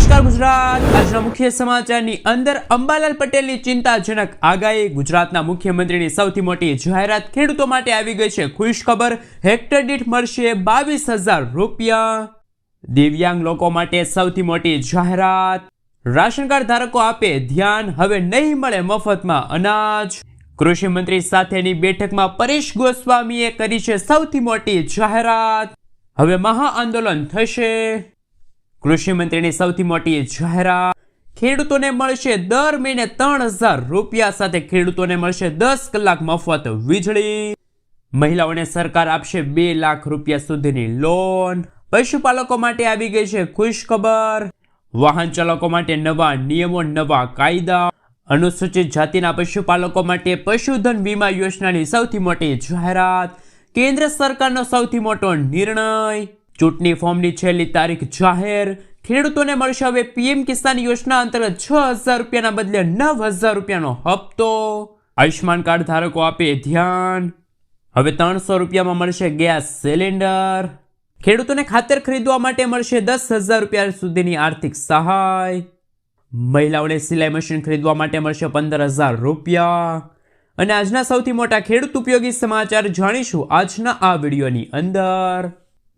નમસ્કાર ગુજરાત. આજના મુખ્ય સમાચારની અંદર અંબાલાલ પટેલની ચિંતાજનક આગાહી. ગુજરાતના મુખ્યમંત્રીની સૌથી મોટી જાહેરાત ખેડૂતો માટે આવી ગઈ છે. ખુશ ખબર, હેક્ટર દીઠ મળશે બાવીસ હજાર રૂપિયા. દિવ્યાંગ લોકો માટે સૌથી મોટી જાહેરાત. રાશન કાર્ડ ધારકો આપે ધ્યાન, હવે નહીં મળે મફતમાં અનાજ. કૃષિ મંત્રી સાથેની બેઠકમાં પરેશ ગોસ્વામીએ કરી છે સૌથી મોટી જાહેરાત. હવે મહા આંદોલન થશે. કૃષિ મંત્રીની સૌથી મોટી જાહેરાત, ખેડૂતોને મળશે દર મહિને ત્રણ હજાર રૂપિયા સાથે ખેડૂતોને મળશે દસ કલાક મફત વીજળી. મહિલાઓને સરકાર આપશે બે લાખ રૂપિયા સુધીની લોન. પશુપાલકો માટે આવી ગઈ છે ખુશ ખબર વાહન ચાલકો માટે નવા નિયમો, નવા કાયદા. અનુસૂચિત જાતિના પશુપાલકો માટે પશુધન વીમા યોજનાની સૌથી મોટી જાહેરાત. કેન્દ્ર સરકારનો સૌથી મોટો નિર્ણય. ચૂંટણી ફોર્મની છેલ્લી તારીખ જાહેર. ખેડૂતોને મળશે હવે પીએમ કિસાન યોજના અંતર્ગત છ હજાર રૂપિયાના બદલે નવ હજાર રૂપિયાનો હપ્તો. આયુષ્માન કાર્ડ ધારકો આપે ધ્યાન. હવે ત્રણસો રૂપિયામાં મળશે ગેસ સિલિન્ડર. ખેડૂતોને ખાતર ખરીદવા માટે મળશે દસ હજાર રૂપિયા સુધીની આર્થિક સહાય. મહિલાઓને સિલાઈ મશીન ખરીદવા માટે મળશે પંદર હજાર રૂપિયા. અને આજના સૌથી મોટા ખેડૂત ઉપયોગી સમાચાર જાણીશું આજના આ વિડીયોની અંદર.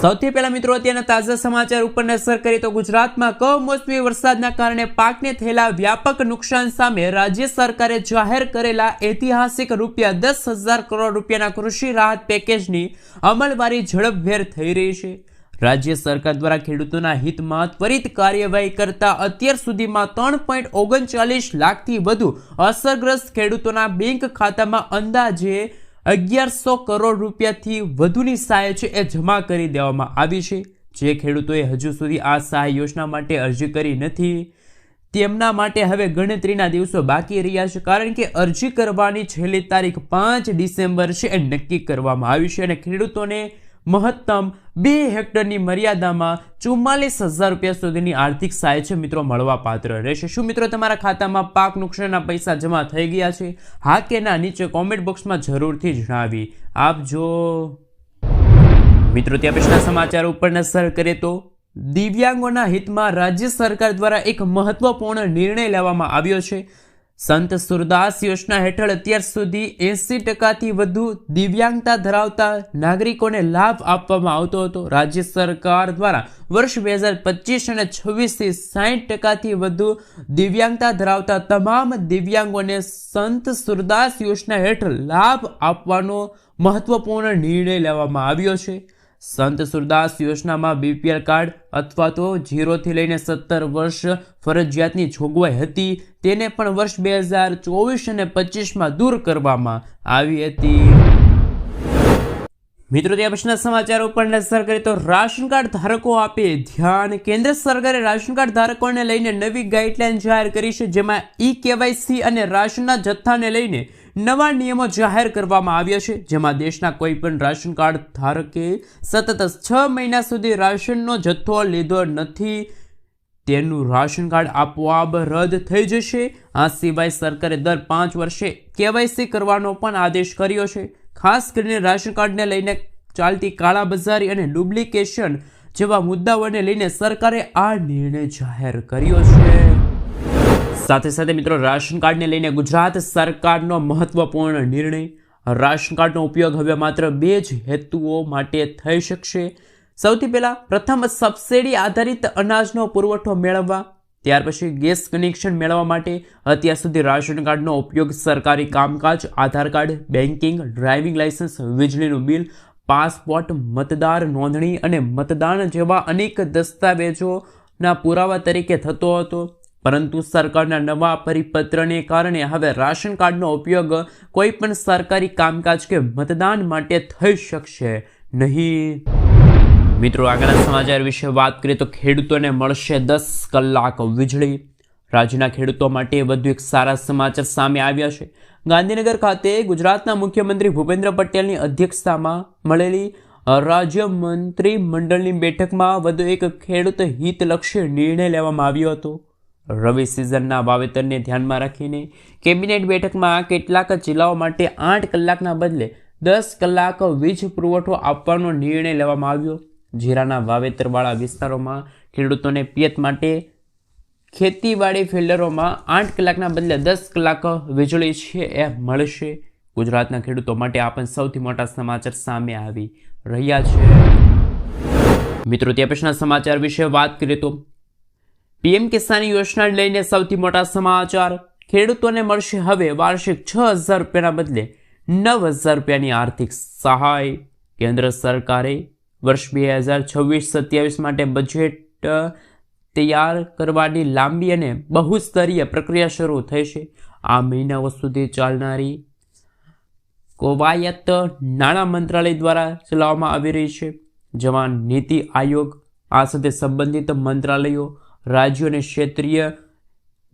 સૌથી પહેલા મિત્રો, અત્યારના તાજા સમાચાર ઉપર નજર કરીએ તો ગુજરાતમાં કમોસમી વરસાદના કારણે પાકને થયેલા વ્યાપક નુકસાન સામે રાજ્ય સરકારે જાહેર કરેલા ઐતિહાસિક રૂપિયા દસ હજાર કરોડ રૂપિયાના કૃષિ રાહત પેકેજની અમલવારી ઝડપભેર થઈ રહી છે. રાજ્ય સરકાર દ્વારા ખેડૂતોના હિતમાં ત્વરિત કાર્યવાહી કરતા અત્યાર સુધીમાં ત્રણ પોઈન્ટ ઓગણચાલીસ લાખથી વધુ અસરગ્રસ્ત ખેડૂતોના બેંક ખાતામાં અંદાજે અગિયારસો કરોડ રૂપિયાથી વધુની સહાય છે એ જમા કરી દેવામાં આવી છે. જે ખેડૂતોએ હજુ સુધી આ સહાય યોજના માટે અરજી કરી નથી. તેમના માટે હવે ગણતરીના દિવસો બાકી રહ્યા છે, કારણ કે અરજી કરવાની છેલ્લી તારીખ પાંચ ડિસેમ્બર છે એ નક્કી કરવામાં આવી છે અને ખેડૂતોને મહત્તમ બે હેક્ટરની મર્યાદામાં ચુમ્માલીસ હજાર રૂપિયા સુધીની આર્થિક સહાય છે મિત્રો મળવા પાત્ર રહેશે. શું મિત્રો તમારા ખાતામાં પાક નુકસાનના પૈસા જમા થઈ ગયા છે? હા કે ના, નીચે કોમેન્ટ બોક્સમાં જરૂરથી જણાવી આપજો. મિત્રો, ત્યાં પછીના સમાચાર ઉપર નજર કરીએ તો દિવ્યાંગોના હિતમાં રાજ્ય સરકાર દ્વારા એક મહત્વપૂર્ણ નિર્ણય લેવામાં આવ્યો છે. સંત સુરદાસ યોજના હેઠળ અત્યાર સુધી એંસી ટકાથી વધુ દિવ્યાંગતા ધરાવતા નાગરિકોને લાભ આપવામાં આવતો હતો. રાજ્ય સરકાર દ્વારા વર્ષ બે હજાર પચીસ અને છવ્વીસથી સાહીઠ ટકાથી વધુ દિવ્યાંગતા ધરાવતા તમામ દિવ્યાંગોને સંત સુરદાસ યોજના હેઠળ લાભ આપવાનો મહત્વપૂર્ણ નિર્ણય લેવામાં આવ્યો છે. સંત સુરદાસ યોજનામાં બીપીએલ કાર્ડ અથવા તો ઝીરોથી લઈને સત્તર વર્ષ ફરજિયાતની જોગવાઈ હતી. તેને પણ વર્ષ બે હજાર ચોવીસ અને પચીસમાં દૂર કરવામાં આવી હતી. મિત્રો ત્યાં પછીના સમાચાર ઉપર નજર કરીએ તો રાશન કાર્ડ ધારકો આપે ધ્યાન. કેન્દ્ર સરકારે રાશન કાર્ડ ધારકોને લઈને નવી ગાઈડલાઈન જાહેર કરી છે, જેમાં ઈ કેવાયસી અને રાશનના જથ્થાને લઈને નવા નિયમો જાહેર કરવામાં આવ્યા છે, જેમાં દેશના કોઈ પણ રાશન કાર્ડ ધારકે સતત છ મહિના સુધી રાશનનો જથ્થો લીધો નથી, તેનું રાશન કાર્ડ આપોઆપ રદ થઈ જશે. આ સિવાય સરકારે દર પાંચ વર્ષે કેવાયસી કરવાનો પણ આદેશ કર્યો છે. ખાસ કરીને રાશન કાર્ડને લઈને ચાલતી કાળાબજારી અને ડુપ્લિકેશન જેવા મુદ્દાઓને લઈને સરકારે આ નિર્ણય જાહેર કર્યો છે. સાથે સાથે મિત્રો, રાશન કાર્ડને લઈને ગુજરાત સરકારનો મહત્વપૂર્ણ નિર્ણય. રાશન કાર્ડનો ઉપયોગ હવે માત્ર બે જ હેતુઓ માટે થઈ શકશે. સૌથી પહેલાં પ્રથમ સબસિડી આધારિત અનાજનો પુરવઠો મેળવવા. ત્યાર પછી ગેસ કનેક્શન મેળવવા માટે અત્યાર સુધી રાશન કાર્ડનો ઉપયોગ સરકારી કામકાજ, Aadhaar card, banking, driving licence, વીજળીનું બિલ, પાસપોર્ટ, મતદાર નોંધણી અને મતદાન જેવા અનેક દસ્તાવેજોના પુરાવા તરીકે થતો હતો. પરંતુ સરકારના નવા પરિપત્રને કારણે હવે રાશન કાર્ડનો ઉપયોગ કોઈ પણ સરકારી કામકાજ કે મતદાન માટે થઈ શકશે નહીં. મિત્રો, આગળના સમાચાર વિશે વાત કરીએ તો ખેડૂતોને મળશે દસ કલાક વીજળી. રાજ્યના ખેડૂતો માટે વધુ એક સારા સમાચાર સામે આવ્યા છે. ગાંધીનગર ખાતે ગુજરાતના મુખ્યમંત્રી ભૂપેન્દ્ર પટેલની અધ્યક્ષતામાં મળેલી રાજ્ય મંત્રી મંડળની બેઠકમાં વધુ એક ખેડૂત હિતલક્ષી નિર્ણય લેવામાં આવ્યો હતો. રવિ સિઝનના વાવેતરને ધ્યાનમાં રાખીને કેબિનેટ બેઠકમાં કેટલાક જિલ્લાઓ માટે આઠ કલાકના બદલે દસ કલાક વીજ પુરવઠો આપવાનો નિર્ણય લેવામાં આવ્યો. જીરાના વાવેતરવાળા વિસ્તારોમાં ખેડૂતોને પિયત માટે ખેતીવાડી ફિલ્ડરોમાં આઠ કલાકના બદલે દસ કલાક વીજળી છે એ મળશે. ગુજરાતના ખેડૂતો માટે આ પણ સૌથી મોટા સમાચાર સામે આવી રહ્યા છે. મિત્રો ત્યાં પછીના સમાચાર વિશે વાત કરીએ તો પીએમ કિસાન યોજના લઈને સૌથી મોટા સમાચાર. ખેડૂતોને મળશે હવે વાર્ષિક છ હજાર રૂપિયાના બદલે નવ હજાર રૂપિયાની આર્થિક સહાય. કેન્દ્ર સરકારે વર્ષ બે હજાર છવ્વીસ સત્યાવીસ માટે બજેટ તૈયાર કરવાની લાંબી અને બહુસ્તરીય પ્રક્રિયા શરૂ થઈ છે. આ મહિનાઓ સુધી ચાલનારી કવાયત નાણાં મંત્રાલય દ્વારા ચલાવવામાં આવી રહી છે. જેમાં નીતિ આયોગ, આ સાથે સંબંધિત મંત્રાલયો રાજ્યો અને ક્ષેત્રીય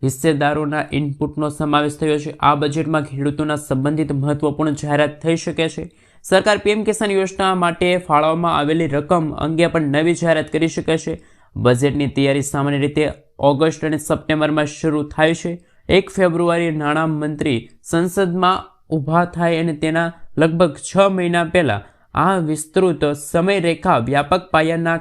હિસ્સેદારોના ઇનપુટનો સમાવેશ થયો છે. આ બજેટમાં ખેડૂતોના સંબંધિત મહત્વપૂર્ણ જાહેરાત થઈ શકે છે. સરકાર પીએમ કિસાન યોજના માટે ફાળવવામાં આવેલી રકમ અંગે પણ નવી જાહેરાત કરી શકે છે. બજેટની તૈયારી સામાન્ય રીતે ઓગસ્ટ અને સપ્ટેમ્બરમાં શરૂ થાય છે. એક ફેબ્રુઆરી નાણામંત્રી સંસદમાં ઊભા થાય અને તેના લગભગ છ મહિના પહેલાં આ વિસ્તૃત સમયરેખા વ્યાપક પાયાના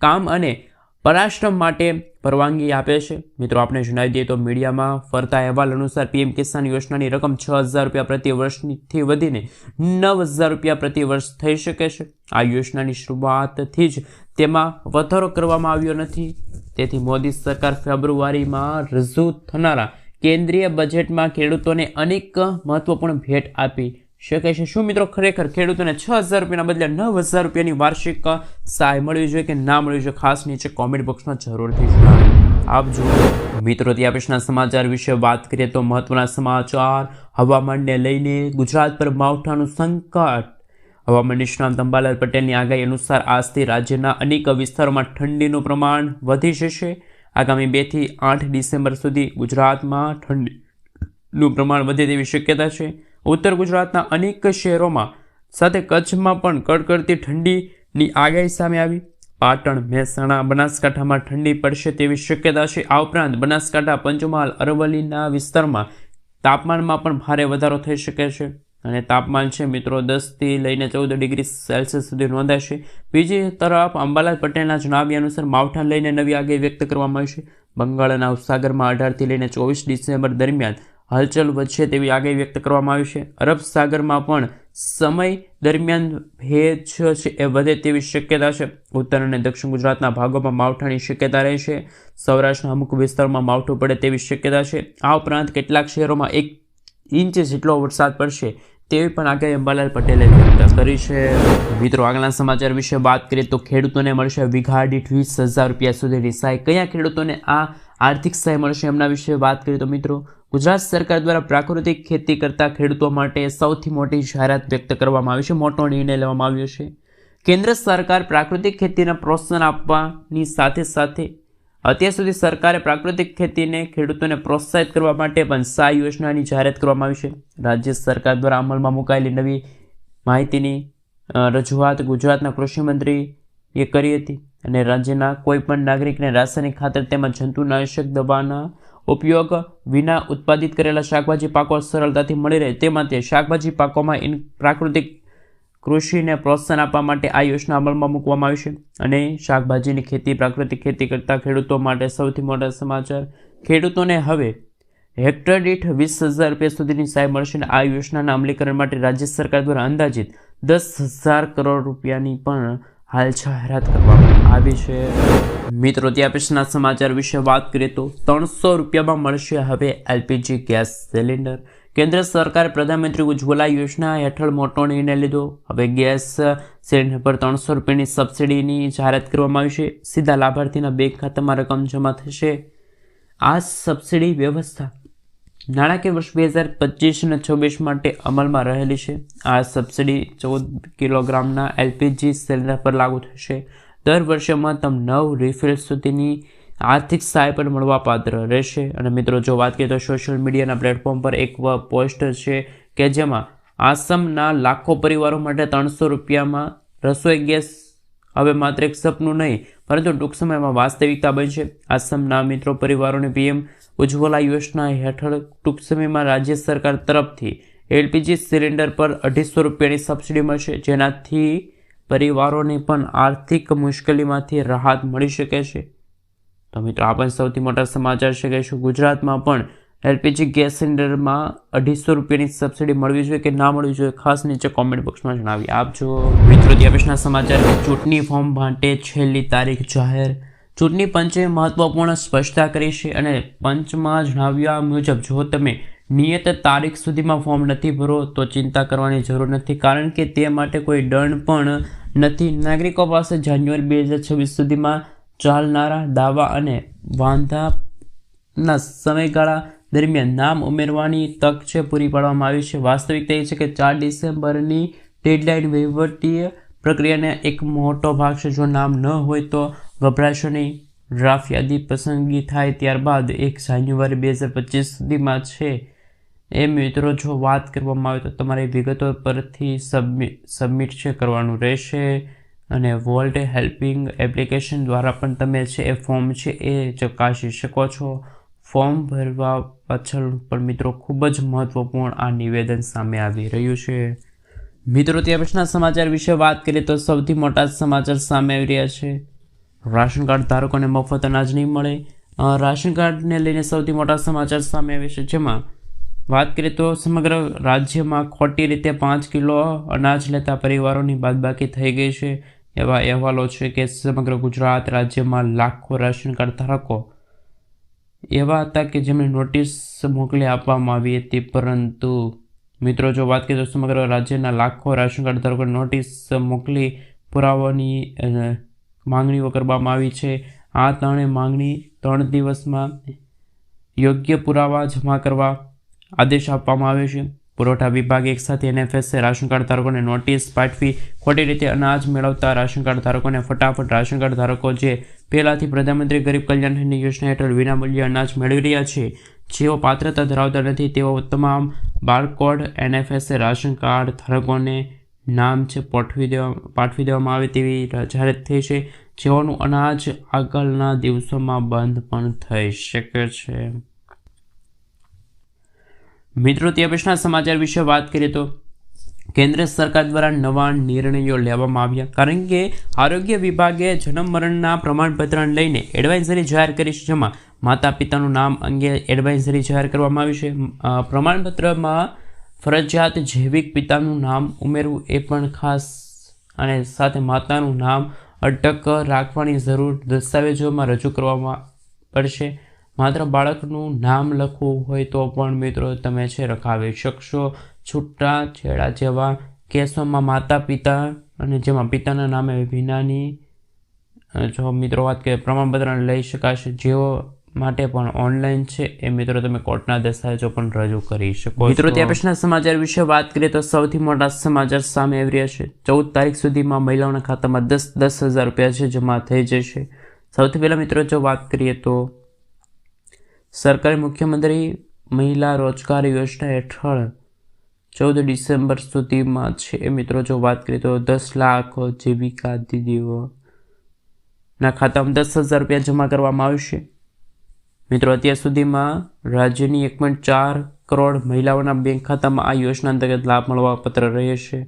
કામ અને પરાશ્રમ માટે પરવાનગી આપે છે. મિત્રો, આપણે જણાવી દઈએ તો મીડિયામાં ફરતા અહેવાલ અનુસાર પીએમ કિસાન યોજનાની રકમ છ હજાર રૂપિયા પ્રતિ વર્ષથી વધીને નવ હજાર રૂપિયા પ્રતિ વર્ષ થઈ શકે છે. આ યોજનાની શરૂઆતથી જ તેમાં વધારો કરવામાં આવ્યો નથી. તેથી મોદી સરકાર ફેબ્રુઆરીમાં રજૂ થનારા કેન્દ્રીય બજેટમાં ખેડૂતોને અનેક મહત્વપૂર્ણ ભેટ આપી શકે છે? શું મિત્રો ખરેખર ખેડૂતોને છ હજાર રૂપિયાના બદલે નવ હજાર રૂપિયાની વાર્ષિક સહાય મળવી જોઈએ કે ના મળવી જોઈએ? ખાસ નીચે કોમેન્ટ બોક્સમાં જરૂરથી આપજો મિત્રો ત્યાં પછીના સમાચાર વિશે વાત કરીએ તો મહત્વના સમાચાર. હવામાનને લઈને ગુજરાત પર માવઠાનું સંકટ. હવામાન નિષ્ણાંત અંબાલાલ પટેલની આગાહી અનુસાર આજથી રાજ્યના અનેક વિસ્તારોમાં ઠંડીનું પ્રમાણ વધી જશે. આગામી બેથી આઠ ડિસેમ્બર સુધી ગુજરાતમાં ઠંડીનું પ્રમાણ વધે તેવી શક્યતા છે. ઉત્તર ગુજરાતના અનેક શહેરોમાં સાથે કચ્છમાં પણ કડકડતી ઠંડીની આગાહી સામે આવી. પાટણ, મહેસાણા, બનાસકાંઠામાં ઠંડી પડશે તેવી શક્યતા છે. આ ઉપરાંત બનાસકાંઠા, પંચમહાલ, અરવલ્લીના વિસ્તારમાં તાપમાનમાં પણ ભારે વધારો થઈ શકે છે અને તાપમાન છે મિત્રો દસથી લઈને ચૌદ ડિગ્રી સેલ્સિયસ સુધી નોંધાશે બીજી તરફ અંબાલાલ પટેલના જણાવ્યા અનુસાર માવઠાને લઈને નવી આગાહી વ્યક્ત કરવામાં આવી છે. બંગાળના ઉપસાગરમાં અઢારથી લઈને ચોવીસ ડિસેમ્બર દરમિયાન હલચલ વધશે તેવી આગાહી વ્યક્ત કરવામાં આવી છે. અરબ સાગરમાં પણ સમય દરમિયાન ભેજ છે એ વધે તેવી શક્યતા છે. ઉત્તર અને દક્ષિણ ગુજરાતના ભાગોમાં માવઠાની શક્યતા રહેશે સૌરાષ્ટ્રના અમુક વિસ્તારોમાં માવઠું પડે તેવી શક્યતા છે. આ ઉપરાંત કેટલાક શહેરોમાં એક ઇંચ જેટલો વરસાદ પડશે તેવી પણ આગાહી અંબાલાલ પટેલે વ્યક્ત કરી છે. મિત્રો, આગળના સમાચાર વિશે વાત કરીએ તો ખેડૂતોને મળશે વીઘા દીઠ વીસ હજાર રૂપિયા સુધીની સહાય. કયા ખેડૂતોને આ આર્થિક સહાય મળશે એમના વિશે વાત કરીએ તો મિત્રો ગુજરાત સરકાર દ્વારા પ્રાકૃતિક ખેતી કરતા ખેડૂતો માટે સૌથી મોટી જાહેરાત વ્યક્ત કરવામાં આવી છે. મોટો નિર્ણય લેવામાં આવ્યો છે. કેન્દ્ર સરકાર પ્રાકૃતિક ખેતીને પ્રોત્સાહન આપવાની સાથે સાથે અત્યાર સુધી સરકારે પ્રાકૃતિક ખેતીને ખેડૂતોને પ્રોત્સાહિત કરવા માટે પણ સહાય યોજનાની જાહેરાત કરવામાં આવી છે. રાજ્ય સરકાર દ્વારા અમલમાં મુકાયેલી નવી માહિતીની રજૂઆત ગુજરાતના કૃષિમંત્રીએ કરી હતી અને રાજ્યના કોઈપણ નાગરિકને રાસાયણિક ખાતર તેમજ જંતુનાશક દવાના ઉપયોગ વિના ઉત્પાદિત કરેલા શાકભાજી પાકો સરળતાથી મળી રહે. તે માટે શાકભાજી પાકોમાં ઇન પ્રાકૃતિક કૃષિને પ્રોત્સાહન આપવા માટે આ યોજના અમલમાં મૂકવામાં આવી છે અને શાકભાજીની ખેતી પ્રાકૃતિક ખેતી કરતા ખેડૂતો માટે સૌથી મોટા સમાચાર. ખેડૂતોને હવે હેક્ટર દીઠ વીસ હજાર રૂપિયા સુધીની સહાય મળશે અને આ યોજનાના અમલીકરણ માટે રાજ્ય સરકાર દ્વારા અંદાજિત દસ હજાર કરોડ રૂપિયાની પણ હાલ જાહેરાત કરવામાં આવી છે. મિત્રો, ત્યાં પછીના સમાચાર વિશે વાત કરીએ તો ત્રણસો રૂપિયામાં મળશે હવે એલપીજી ગેસ સિલિન્ડર. કેન્દ્ર સરકારે પ્રધાનમંત્રી ઉજ્જવલા યોજના હેઠળ મોટો નિર્ણય લીધો. હવે ગેસ સિલિન્ડર પર ત્રણસો રૂપિયાની સબસિડીની જાહેરાત કરવામાં આવી છે. સીધા લાભાર્થીના બેંક ખાતામાં રકમ જમા થશે. આ સબસિડી વ્યવસ્થા નાણાકીય વર્ષ બે હજાર પચીસ અને છવ્વીસ માટે અમલમાં રહેલી છે. આ સબસિડી ચૌદ કિલોગ્રામના એલપીજી સિલિન્ડર પર લાગુ થશે. દર વર્ષે મહત્તમ નવ રિફિલ સુધીની આર્થિક સહાય પણ મળવાપાત્ર રહેશે. અને મિત્રો, જો વાત કરીએ તો સોશિયલ મીડિયાના પ્લેટફોર્મ પર એક પોસ્ટ છે કે જેમાં આસામના લાખો પરિવારો માટે ત્રણસો રૂપિયામાં રસોઈ ગેસ હવે માત્ર એક સપનું નહીં, પરંતુ ટૂંક સમયમાં વાસ્તવિકતા બનશે. આસામના મિત્રો પરિવારોને પીએમ ઉજ્જવલા યોજના હેઠળ ટૂંક સમયમાં રાજ્ય સરકાર તરફથી એલપીજી સિલિન્ડર પર અઢીસો રૂપિયાની સબસિડી મળશે, જેનાથી પરિવારોને પણ આર્થિક મુશ્કેલીમાંથી રાહત મળી શકે છે. તો મિત્રો, આ પણ સૌથી મોટા સમાચાર છે. કે શું ગુજરાતમાં પણ એલપીજી ગેસ સિલિન્ડરમાં અઢીસો રૂપિયાની સબસિડી મળવી જોઈએ કે ના મળવી જોઈએ, ખાસ નીચે કોમેન્ટ બોક્સમાં જણાવી આપજો. મિત્રો ત્યાં સમાચાર ચૂંટણી ફોર્મ માટે છેલ્લી તારીખ જાહેર ચૂંટણી પંચે મહત્વપૂર્ણ સ્પષ્ટતા કરી છે અને પંચમાં જણાવ્યા મુજબ, જો તમે નિયત તારીખ સુધીમાં ફોર્મ નથી ભરો, તો ચિંતા કરવાની જરૂર નથી, કારણ કે તે માટે કોઈ દંડ પણ નથી. નાગરિકો પાસે જાન્યુઆરી બે હજાર છવ્વીસ સુધીમાં ચાલનારા દાવા અને વાંધાના સમયગાળા દરમિયાન નામ ઉમેરવાની તક છે પૂરી પાડવામાં આવી છે. વાસ્તવિકતા એ છે કે ચાર ડિસેમ્બરની ડેડલાઇન વહીવટીય પ્રક્રિયાને એક મોટો ભાગ છે. જો નામ ન હોય તો ગભરાશો નહીં ડ્રાફ્ટ યાદી પસંદગી થાય ત્યારબાદ એક જાન્યુઆરી બે હજાર પચીસ સુધીમાં છે. એ મિત્રો, જો વાત કરવામાં આવે તો તમારે વિગતો પરથી સબમિટ સબમિટ છે કરવાનું રહેશે અને વોલ્ટ હેલ્પિંગ એપ્લિકેશન દ્વારા પણ તમે છે એ ફોર્મ છે એ ચકાસી શકો છો. ફોર્મ ભરવા પાછળ પણ મિત્રો ખૂબ જ મહત્વપૂર્ણ આ નિવેદન સામે આવી રહ્યું છે. મિત્રો ત્યાં પછીના સમાચાર વિશે વાત કરીએ તો સૌથી મોટા સમાચાર સામે આવી રહ્યા છે. રાશન કાર્ડ ધારકોને મફત અનાજ નહીં મળે. રાશન કાર્ડને લઈને સૌથી મોટા સમાચાર સામે આવે છે, જેમાં વાત કરીએ તો સમગ્ર રાજ્યમાં ખોટી રીતે પાંચ કિલો અનાજ લેતા પરિવારોની બાદબાકી થઈ ગઈ છે. એવા અહેવાલો છે કે સમગ્ર ગુજરાત રાજ્યમાં લાખો રાશન કાર્ડ ધારકો એવા હતા કે જેમને નોટિસ મોકલી આપવામાં આવી હતી. પરંતુ મિત્રો, જો વાત કરીએ તો સમગ્ર રાજ્યના લાખો રાશન કાર્ડ ધારકોને નોટિસ મોકલી પુરાવાની માંગણીઓ કરવામાં આવી છે. આ ત્રણે માંગણી ત્રણ દિવસમાં યોગ્ય પુરાવા જમા કરવા આદેશ આપવામાં આવ્યો છે. પુરવઠા વિભાગ એકસાથે એનએફએસએ રાશન કાર્ડ ધારકોને નોટિસ પાઠવી ખોટી રીતે અનાજ મેળવતા રાશન કાર્ડ ધારકોને ફટાફટ રાશન કાર્ડ ધારકો જે પહેલાંથી પ્રધાનમંત્રી ગરીબ કલ્યાણ યોજના હેઠળ વિનામૂલ્ય અનાજ મેળવી રહ્યા છે, જેઓ પાત્રતા ધરાવતા નથી, તેઓ તમામ બારકોડ એનએફએસએ રાશન કાર્ડ ધારકોને નામ છે, પાઠવી દેવા, પાઠવી દેવામાં આવે તેવી જાહેરાત થઈ છે. જેઓનું અનાજ આગળના દિવસોમાં બંધ પણ થઈ શકે છે. મિત્રો ત્યાં પછીના સમાચાર વિશે વાત કરીએ તો કેન્દ્ર સરકાર દ્વારા નવા નિર્ણયો લેવામાં આવ્યા. કારણ કે આરોગ્ય વિભાગે જન્મ મરણના પ્રમાણપત્રને લઈને એડવાઇઝરી જાહેર કરી છે, જેમાં માતા પિતાનું નામ અંગે એડવાઇઝરી જાહેર કરવામાં આવી છે. પ્રમાણપત્રમાં ફરજિયાત જૈવિક પિતાનું નામ ઉમેરવું એ પણ ખાસ અને સાથે માતાનું નામ અટક રાખવાની જરૂર દસ્તાવેજોમાં રજૂ કરવામાં પડશે. માત્ર બાળકનું નામ લખવું હોય તો પણ મિત્રો તમે છે રખાવી શકશો. છૂટા, છેડા જેવા કેસોમાં માતા, પિતા અને જેમાં પિતાના નામે વિનાની જો મિત્રો વાત કરીએ પ્રમાણપત્ર લઈ શકાશે. જેઓ માટે પણ ઓનલાઈન છે. એ મિત્રો તમે કોર્ટના દસ્તાવેજો પણ રજૂ કરી શકો મિત્રો ત્યાં પછીના સમાચાર વિશે વાત કરીએ તો સૌથી મોટા સમાચાર સામે આવી રહ્યા છે. ચૌદ તારીખ સુધીમાં મહિલાઓના ખાતામાં દસ દસ હજાર રૂપિયા છે જમા થઈ જશે. સૌથી પહેલાં મિત્રો જો વાત કરીએ તો સરકારી મુખ્યમંત્રી મહિલા રોજગાર યોજના હેઠળ ચૌદ ડિસેમ્બર સુધીમાં છે. એ મિત્રો જો વાત કરીએ તો દસ લાખ જીવિકા દીદીઓના ખાતામાં દસ હજાર રૂપિયા જમા કરવામાં આવશે. મિત્રો, અત્યાર સુધીમાં રાજ્યની એક પોઈન્ટ ચાર કરોડ મહિલાઓના બેંક ખાતામાં આ યોજના અંતર્ગત લાભ મળવા પત્ર રહેશે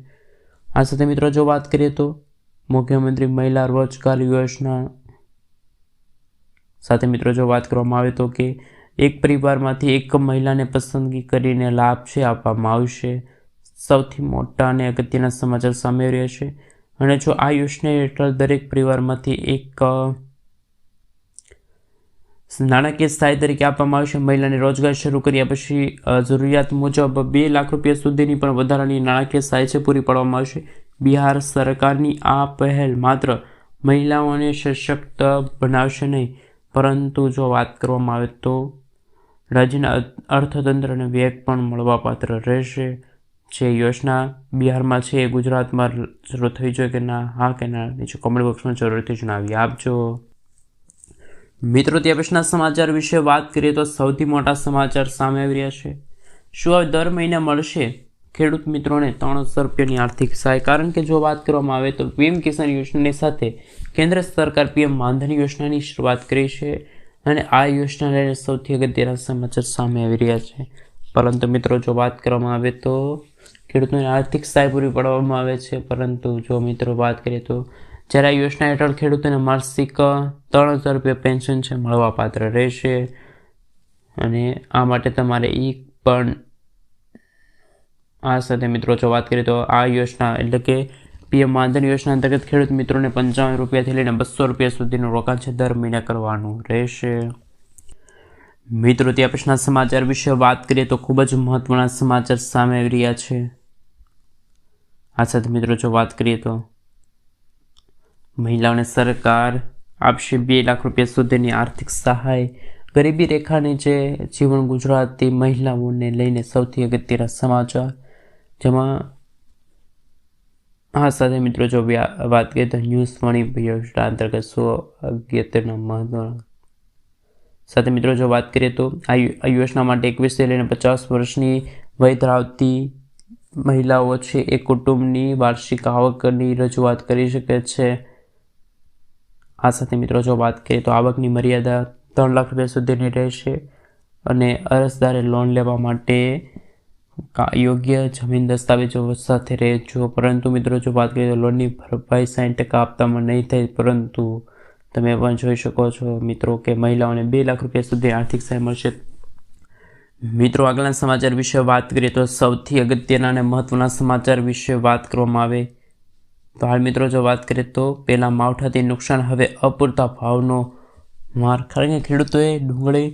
આ સાથે મિત્રો, જો વાત કરીએ તો મુખ્યમંત્રી મહિલા રોજગાર યોજના સાથે મિત્રો, જો વાત કરવામાં આવે તો કે એક પરિવારમાંથી એક મહિલાને પસંદગી કરીને લાભ છે, આપવામાં આવશે. સૌથી મોટા અને અગત્યના સમાચાર સામે રહ્યા છે. અને જો આ યોજના હેઠળ દરેક પરિવારમાંથી એક નાણાકીય સહાય તરીકે આપવામાં આવશે મહિલાને રોજગાર શરૂ કર્યા પછી જરૂરિયાત મુજબ બે લાખ રૂપિયા સુધીની પણ વધારાની નાણાકીય સહાય છે, પૂરી પાડવામાં આવશે. બિહાર સરકારની આ પહેલ માત્ર મહિલાઓને સશક્ત બનાવશે નહીં, પરંતુ જો વાત કરવામાં આવે તો રાજ્યના અર્થતંત્રને વેગ પણ મળવાપાત્ર રહેશે. જે યોજના બિહારમાં છે એ ગુજરાતમાં શરૂ થઈ જોઈએ કે ના, હા કે ના, નીચે કોમેન્ટ બોક્સમાં જરૂરથી જણાવી આપજો. મિત્રો ત્યાં પછીના સમાચાર વિશે વાત કરીએ તો સૌથી મોટા સમાચાર સામે આવી રહ્યા છે. શું હવે દર મહિને મળશે? ખેડૂત મિત્રોને ત્રણ હજાર રૂપિયાની આર્થિક સહાય. કારણ કે જો વાત કરવામાં આવે તો પીએમ કિસાન યોજનાની સાથે કેન્દ્ર સરકાર પીએમ માનધન યોજનાની શરૂઆત કરી છે અને આ યોજના લઈને સૌથી અગત્યના સમાચાર સામે આવી રહ્યા છે. પરંતુ મિત્રો, જો વાત કરવામાં આવે તો ખેડૂતોને આર્થિક સહાય પૂરી પાડવામાં આવે છે. પરંતુ જો મિત્રો વાત કરીએ તો જ્યારે આ યોજના હેઠળ ખેડૂતોને માસિક ત્રણ હજાર રૂપિયા પેન્શન છે, મળવાપાત્ર રહેશે. અને આ માટે તમારે એ પણ આ સાથે મિત્રો, જો વાત કરીએ તો આ યોજના એટલે કે પીએમ માનધન યોજના અંતર્ગત ખેડૂત મિત્રોને પંચાવન રૂપિયાથી લઈને બસો રૂપિયા સુધીનું રોકાણ છે, દર મહિને કરવાનું રહેશે. મિત્રો ત્યાં પછીના સમાચાર વિશે વાત કરીએ તો ખૂબ જ મહત્વના સમાચાર સામે આવી રહ્યા છે. આ સાથે મિત્રો, જો વાત કરીએ તો મહિલાઓને સરકાર આપશે બે લાખ રૂપિયા સુધીની આર્થિક સહાય. ગરીબી રેખા નીચે જીવન ગુજરાતી મહિલાઓને લઈને સૌથી અગત્યના સમાચાર. જેમાં આ સાથે મિત્રો જો વાત કરીએ તો ન્યૂઝ મણી યોજના અંતર્ગત સો અગત્યના મહત્વના. સાથે મિત્રો જો વાત કરીએ તો આ યોજના માટે એકવીસથી લઈને પચાસ વર્ષની વય ધરાવતી મહિલાઓ છે એ કુટુંબની વાર્ષિક આવકની રજૂઆત કરી શકે છે. આ સાથે મિત્રો જો વાત કરીએ તો આવકની મર્યાદા ત્રણ લાખ રૂપિયા સુધીની રહેશે અને અરજદારે લોન લેવા માટે યોગ્ય જમીન દસ્તાવેજો સાથે રહેજો પરંતુ મિત્રો જો વાત કરીએ તો લોનની ભરપાઈ સાઠ ટકા આપતામાં નહીં થાય, પરંતુ તમે પણ જોઈ શકો છો મિત્રો કે મહિલાઓને બે લાખ રૂપિયા સુધી આર્થિક સહાય મળશે. મિત્રો આગળના સમાચાર વિશે વાત કરીએ તો સૌથી અગત્યના અને મહત્ત્વના સમાચાર વિશે વાત કરવામાં આવે તો હાલ મિત્રો, જો વાત કરીએ તો પહેલાં માવઠાથી નુકસાન હવે અપૂરતા ભાવનો માર. કારણ કે ખેડૂતોએ ડુંગળી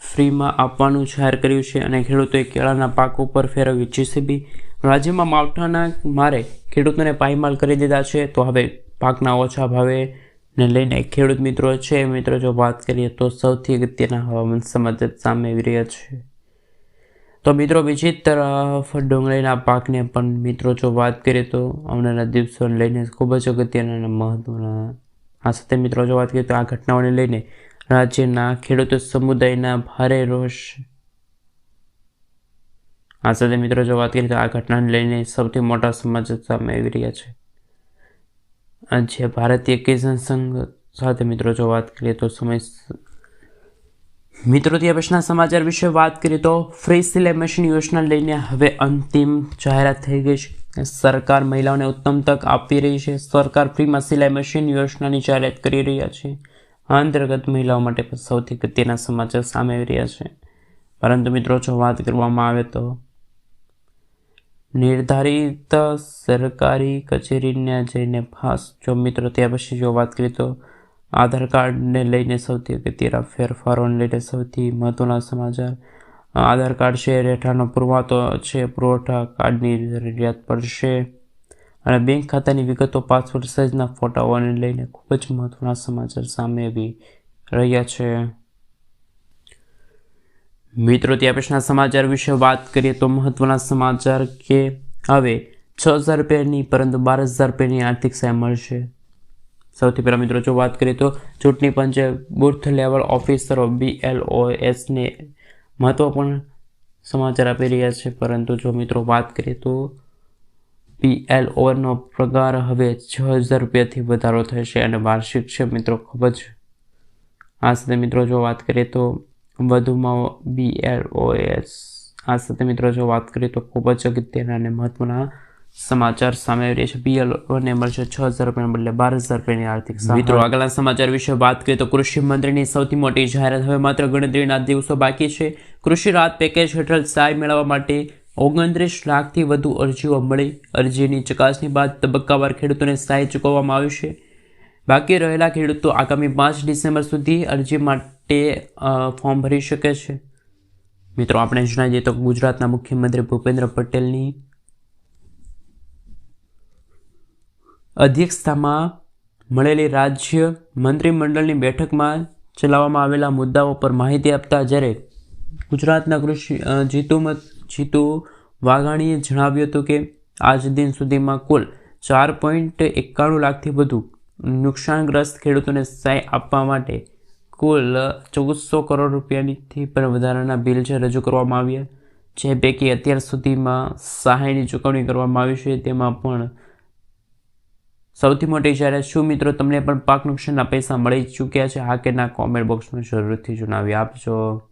ફ્રીમાં આપવાનું જાહેર કર્યું છે અને ખેડૂતોએ કેળાના પાક ઉપર ફેરવ્યું જીસીબી. રાજ્યમાં માવઠાના મારે ખેડૂતોને પાયમાલ કરી દીધા છે, તો હવે પાકના ઓછા ભાવે ને લઈને ખેડૂત મિત્રો છે. મિત્રો, જો વાત કરીએ તો સૌથી અગત્યના હવામાન સમાચાર સામે આવી રહ્યા છે. તો મિત્રો બીજી તરફ ડુંગળીના પાકને પણ મિત્રો જો વાત કરીએ તો આવનારા દિવસોને લઈને ખૂબ જ અગત્યના અને મહત્વના આ સાથે મિત્રો જો વાત કરીએ તો આ ઘટનાઓને લઈને રાજ્યના ખેડૂતો સમુદાયના ભારે રોષ. આ સાથે મિત્રો જો વાત કરીએ તો આ ઘટનાને લઈને સૌથી મોટા સમાચાર સામે આવી રહ્યા છે. આજે ભારતીય કિસાન સંઘ સાથે મિત્રો જો વાત કરીએ તો સમય મિત્રો ત્યાં પછીના સમાચાર વિશે વાત કરીએ તો ફ્રી સિલાઈ મશીન યોજના લઈને હવે અંતિમ જાહેરાત થઈ ગઈ છે. સરકાર મહિલાઓને ઉત્તમ તક આપી રહી છે. સરકાર ફ્રીમાં સિલાઈ મશીન યોજનાની જાહેરાત કરી રહ્યા છે. આ અંતર્ગત મહિલાઓ માટે પણ સૌથી અગત્યના સમાચાર સામે આવી રહ્યા છે. પરંતુ મિત્રો, જો વાત કરવામાં આવે તો નિર્ધારિત સરકારી કચેરીને જઈને ખાસ જો મિત્રો, ત્યાં પછી જો વાત કરીએ તો આધાર કાર્ડને લઈને સૌથી અગત્યના ફેરફારોને લઈને સૌથી મહત્વના સમાચાર. આધાર કાર્ડ છે, રહેઠાણનો પુરવાતો છે, પુરવઠા કાર્ડની જરૂરિયાત પડશે અને બેંક ખાતાની વિગતો પાસપોર્ટ સાઇઝના ફોટાઓને લઈને ખૂબ જ મહત્વના સમાચાર સામે આવી રહ્યા છે. મિત્રો ત્યાં પછીના સમાચાર વિશે વાત કરીએ તો મહત્વના સમાચાર કે હવે છ હજાર રૂપિયાની, પરંતુ બાર હજાર રૂપિયાની આર્થિક સહાય મળશે. સૌથી પહેલાં મિત્રો, જો વાત કરીએ તો ચૂંટણી પંચે બુથ લેવલ ઓફિસરો બીએલઓએસને મહત્વપૂર્ણ સમાચાર આપી રહ્યા છે. પરંતુ જો મિત્રો વાત કરીએ તો પીએલઓનો પગાર હવે છ હજાર રૂપિયાથી વધારો થશે અને વાર્ષિક છે મિત્રો, ખૂબ જ આ સાથે મિત્રો જો વાત કરીએ તો વધુમાં બીએલઓએસ આ સાથે મિત્રો જો વાત કરીએ તો ખૂબ જ અગત્યના અને મહત્વના સમાચાર સામે આવી રહ્યા છે. પીએલઓને મળશે છ હજાર રૂપિયાના બદલે બાર હજાર રૂપિયાની આર્થિક મિત્રો, આગળના સમાચાર વિશે વાત કરીએ તો કૃષિ મંત્રીની સૌથી મોટી જાહેરાત હવે માત્ર ગણતરીના દિવસો બાકી છે. કૃષિ રાહત પેકેજ હેઠળ સહાય મેળવવા માટે ઓગણત્રીસ લાખથી વધુ અરજીઓ મળી. અરજીની ચકાસણી બાદ તબક્કાવાર ખેડૂતોને સહાય ચૂકવવામાં આવશે બાકી રહેલા ખેડૂતો આગામી પાંચ ડિસેમ્બર સુધી અરજી માટે ફોર્મ ભરી શકે છે. મિત્રો, આપણે જણાવી દઈએ તો ગુજરાતના મુખ્યમંત્રી ભૂપેન્દ્ર પટેલની અધ્યક્ષતામાં મળેલી રાજ્ય મંત્રીમંડળની બેઠકમાં ચલાવવામાં આવેલા મુદ્દાઓ પર માહિતી આપતા જ્યારે ગુજરાતના કૃષિ જીતુમત જીતુ વાઘાણીએ જણાવ્યું હતું કે આજ દિન સુધીમાં કુલ ચાર પોઈન્ટ એકાણું લાખથી વધુ નુકસાનગ્રસ્ત ખેડૂતોને સહાય આપવા માટે કુલ ચૌદસો કરોડ રૂપિયાની પણ વધારાના બિલ છે રજૂ કરવામાં આવ્યા, જે પૈકી અત્યાર સુધીમાં સહાયની ચૂકવણી કરવામાં આવી છે. તેમાં પણ સૌથી મોટી જાહેરાત શું મિત્રો? તમને પણ પાક નુકસાનના પૈસા મળી ચૂક્યા છે. હા કે ના કોમેન્ટ બોક્સમાં જરૂરથી જણાવી આપજો.